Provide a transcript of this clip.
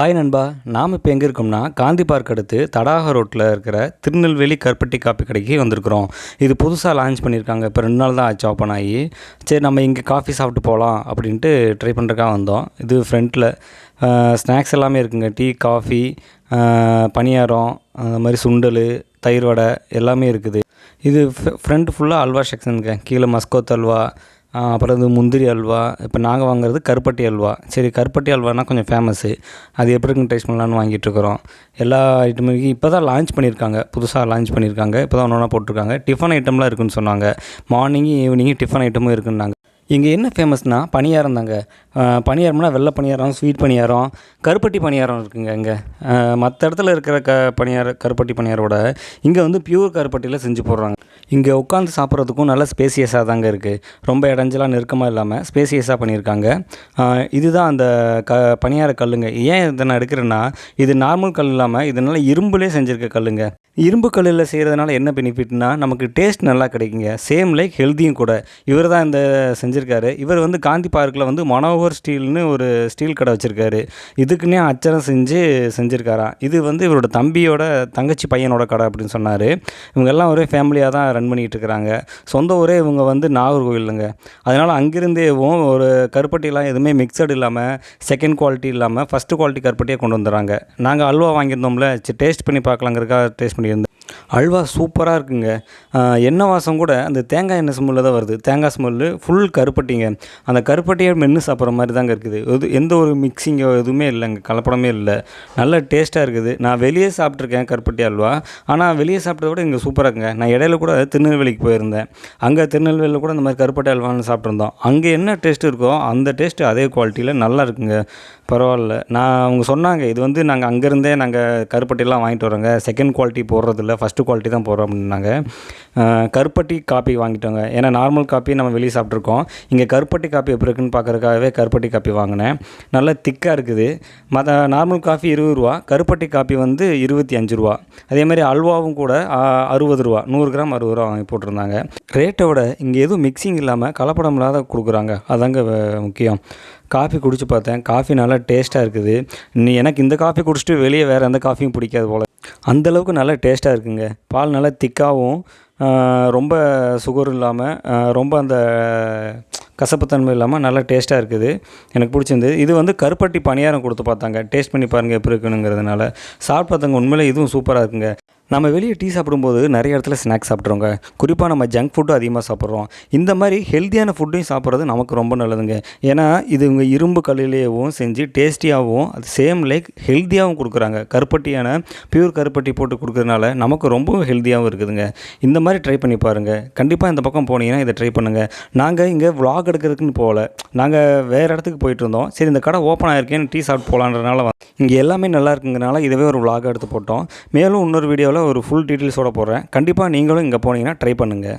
Hi நண்பா நாம் இப்போ எங்கே இருக்கோம்னா காந்தி பார்க் அடுத்து தடாக ரோட்டில் இருக்கிற திருநெல்வேலி கருப்பட்டி காப்பி கடைக்கு வந்திருக்கிறோம். இது புதுசாக லான்ச் பண்ணியிருக்காங்க. இப்போ ரெண்டு நாள் தான் ஆச்சு ஓப்பன் ஆகி. சரி நம்ம இங்கே காஃபி சாப்பிட்டு போகலாம் அப்படின்ட்டு ட்ரை பண்ணுறக்காக வந்தோம். இது ஃப்ரண்ட்டில் ஸ்நாக்ஸ் எல்லாமே இருக்குங்க. டீ காஃபி பணியாரம் அந்த மாதிரி சுண்டல் தயிர் வடை எல்லாமே இருக்குது. இது ஃப்ரண்ட் ஃபுல்லாக அல்வா செக்ஷனுங்க கீழே மஸ்கோத் அல்வா அப்புறம் இது முந்திரி அல்வா. இப்போ நாங்கள் வாங்குறது கருப்பட்டி அல்வா. சரி கருப்பட்டி அல்வானா கொஞ்சம் ஃபேமஸ்ஸு அது எப்படி இருக்குன்னு டேஸ்ட் பண்ணலான்னு வாங்கிட்டுருக்குறோம் எல்லா ஐட்டமும் இப்போ தான் லான்ச் பண்ணியிருக்காங்க. புதுசாக லான்ச் பண்ணியிருக்காங்க. இப்போ தான் ஒன்று ஒன்றா போட்டிருக்காங்க டிஃபன் ஐட்டம்லாம் இருக்குன்னு சொன்னாங்க. மார்னிங்கும் ஈவினிங்கும் டிஃபன் ஐட்டமும் இருக்குன்னாங்க. இங்கே என்ன ஃபேமஸ்னால் பணியாரம் தாங்க. பணியாரம்னா வெள்ளை பணியாரம் ஸ்வீட் பணியாரம் கருப்பட்டி பணியாரம் இருக்குங்க இங்கே. மற்ற இடத்துல இருக்கிற க பணியார கருப்பட்டி பணியாரோட இங்கே வந்து பியூர் கருப்பட்டியில் செஞ்சு போடுறாங்க. இங்கே உட்காந்து சாப்பிட்றதுக்கும் நல்ல ஸ்பேசியஸாக தாங்க இருக்குது ரொம்ப இடைஞ்சலாக நெருக்கமாக இல்லாமல் ஸ்பேசியஸாக பண்ணியிருக்காங்க. இதுதான் அந்த க பணியார கல்லுங்க. ஏன் இதை நான் எடுக்கிறேன்னா இது நார்மல் கல் இல்லாமல் இதனால் இரும்புலே செஞ்சுருக்க கல்லுங்க. இரும்பு கல்லில் செய்கிறதுனால என்ன பெனிஃபிட்னா நமக்கு டேஸ்ட் நல்லா கிடைக்குங்க. சேம் லைக் ஹெல்த்தியும் கூட. இவர் தான் இந்த செஞ்சுருக்காரு. இவர் வந்து காந்தி பார்க்கில் வந்து மனோ மனோகர் ஸ்டீல்னு ஒரு ஸ்டீல் கடை வச்சுருக்காரு. இதுக்குன்னே அச்சரம் செஞ்சு செஞ்சுருக்காராம் இது வந்து இவரோட தம்பியோட தங்கச்சி பையனோட கடை அப்படின்னு சொன்னார். இவங்க எல்லாம் ஒரே ஃபேமிலியாக தான் ரன் பண்ணிகிட்டு இருக்கிறாங்க சொந்த ஊரே இவங்க வந்து நாகர்கோவிலுங்க அதனால் அங்கிருந்தேவும் ஒரு கருப்பட்டிலாம் எதுவுமே மிக்சடு இல்லாமல் செகண்ட் குவாலிட்டி இல்லாமல் ஃபஸ்ட்டு குவாலிட்டி கருப்பட்டியாக கொண்டு வந்துடுறாங்க. நாங்கள் அல்வா வாங்கியிருந்தோம்ல சரி டேஸ்ட் பண்ணி பார்க்கலாங்கிறதுக்காக டேஸ்ட் பண்ணியிருந்தோம். அல்வா சூப்பராக இருக்குங்க. எண்ணெய் வாசம் கூட அந்த தேங்காய் எண்ணெய் ஸ்மெல்லில் தான் வருது. தேங்காய் ஸ்மெல்லு ஃபுல் கருப்பட்டிங்க. அந்த கருப்பட்டியை மென்று சாப்பிட்ற மாதிரி தாங்க இருக்குது. எது எந்த ஒரு மிக்சிங்கோ எதுவுமே இல்லைங்க. கலப்படமே இல்லை. நல்ல டேஸ்ட்டாக இருக்குது. நான் வெளியே சாப்பிட்ருக்கேன் கருப்பட்டி அல்வா. ஆனால் வெளியே சாப்பிட்டத விட இங்கே சூப்பராக இருக்குங்க. நான் இடையில கூட திருநெல்வேலிக்கு போயிருந்தேன். அங்கே திருநெல்வேலியில் கூட இந்த மாதிரி கருப்பட்டி அல்வான்னு சாப்பிட்ருந்தோம். அங்கே என்ன டேஸ்ட் இருக்கோ அந்த டேஸ்ட்டு அதே குவாலிட்டியில் நல்லா இருக்குங்க. பரவாயில்ல. நான் அவங்க சொன்னாங்க இது வந்து நாங்கள் அங்கேருந்தே நாங்கள் கருப்பட்டிலாம் வாங்கிட்டு வரோங்க. செகண்ட் குவாலிட்டி போடுறதில்ல. ஃபஸ்ட்டு குவாலிட்டி தான் போகிறோம் அப்படின்னாங்க. கருப்பட்டி காப்பி வாங்கிட்டோங்க. ஏன்னா நார்மல் காப்பி நம்ம வெளியே சாப்பிட்ருக்கோம் இங்கே கருப்பட்டி காப்பி எப்படி இருக்குன்னு பார்க்குறக்காகவே கருப்பட்டி காப்பி வாங்கினேன். நல்லா திக்காக இருக்குது. மற்ற நார்மல் காஃபி இருபது ரூபா கருப்பட்டி காப்பி வந்து இருபத்தி அஞ்சு ரூபா. அதே மாதிரி அல்வாவும் கூட அறுபது ரூபா நூறு கிராம் அறுபது ரூபா வாங்கி போட்டிருந்தாங்க. ரேட்டை விட இங்கே எதுவும் மிக்சிங் இல்லாமல் கலப்படம் இல்லாத கொடுக்குறாங்க. அதாங்க முக்கியம். காஃபி குடிச்சு பார்த்தேன். காஃபி நல்லா டேஸ்ட்டாக இருக்குது. நீ எனக்கு இந்த காஃபி குடிச்சிட்டு வெளியே வேறு எந்த காஃபியும் பிடிக்காது போல் அந்தளவுக்கு நல்லா டேஸ்ட்டாக இருக்குங்க. பால் நல்லா திக்காகவும் ரொம்ப சுகர் இல்லாமல் ரொம்ப அந்த கசப்புத்தன்மை இல்லாமல் நல்லா டேஸ்ட்டாக இருக்குது. எனக்கு பிடிச்சிருந்தது. இது வந்து கருப்பட்டி பணியாரம் கொடுத்து பார்த்தாங்க. டேஸ்ட் பண்ணி பாருங்கள் எப்படி இருக்குனுங்கிறதுனால சாப்பிட்டு பார்த்தாங்க. உண்மையிலே இதுவும் சூப்பராக இருக்குங்க. நம்ம வெளியே டீ சாப்பிடும்போது நிறைய இடத்துல ஸ்நாக்ஸ் சாப்பிட்றோங்க குறிப்பாக நம்ம ஜங்க் ஃபுட்டும் அதிகமாக சாப்பிட்றோம். இந்த மாதிரி ஹெல்த்தியான ஃபுட்டையும் சாப்பிட்றது நமக்கு ரொம்ப நல்லதுங்க. ஏன்னா இது இவங்க இரும்பு கல்லிலேயும் செஞ்சு டேஸ்டியாகவும் அது சேம் லைக் ஹெல்த்தியாகவும் கொடுக்குறாங்க. கருப்பட்டியான பியூர் கருப்பட்டி போட்டு கொடுக்குறதுனால நமக்கு ரொம்பவும் ஹெல்த்தியாகவும் இருக்குதுங்க. இந்த மாதிரி ட்ரை பண்ணி பாருங்கள் கண்டிப்பாக இந்த பக்கம் போனீங்கன்னா இதை ட்ரை பண்ணுங்கள் நாங்கள் இங்கே vlog எடுக்கிறதுக்குன்னு போகல. நாங்கள் வேறு இடத்துக்கு போயிட்டுருந்தோம் சரி இந்த கடை ஓப்பன் ஆயிருக்கேன்னு டீ சாப்பிட்டு போகலான்றனால வந்து இங்கே எல்லாமே நல்லா இருக்குங்கிறனால இதுவே ஒரு vlog எடுத்து போட்டோம். மேலும் இன்னொரு வீடியோவில் ஒரு ஃபுல் டீட்டெயில்ஸோட போடுறேன் கண்டிப்பாக நீங்களும் இங்கே போனீங்கன்னா ட்ரை பண்ணுங்கள்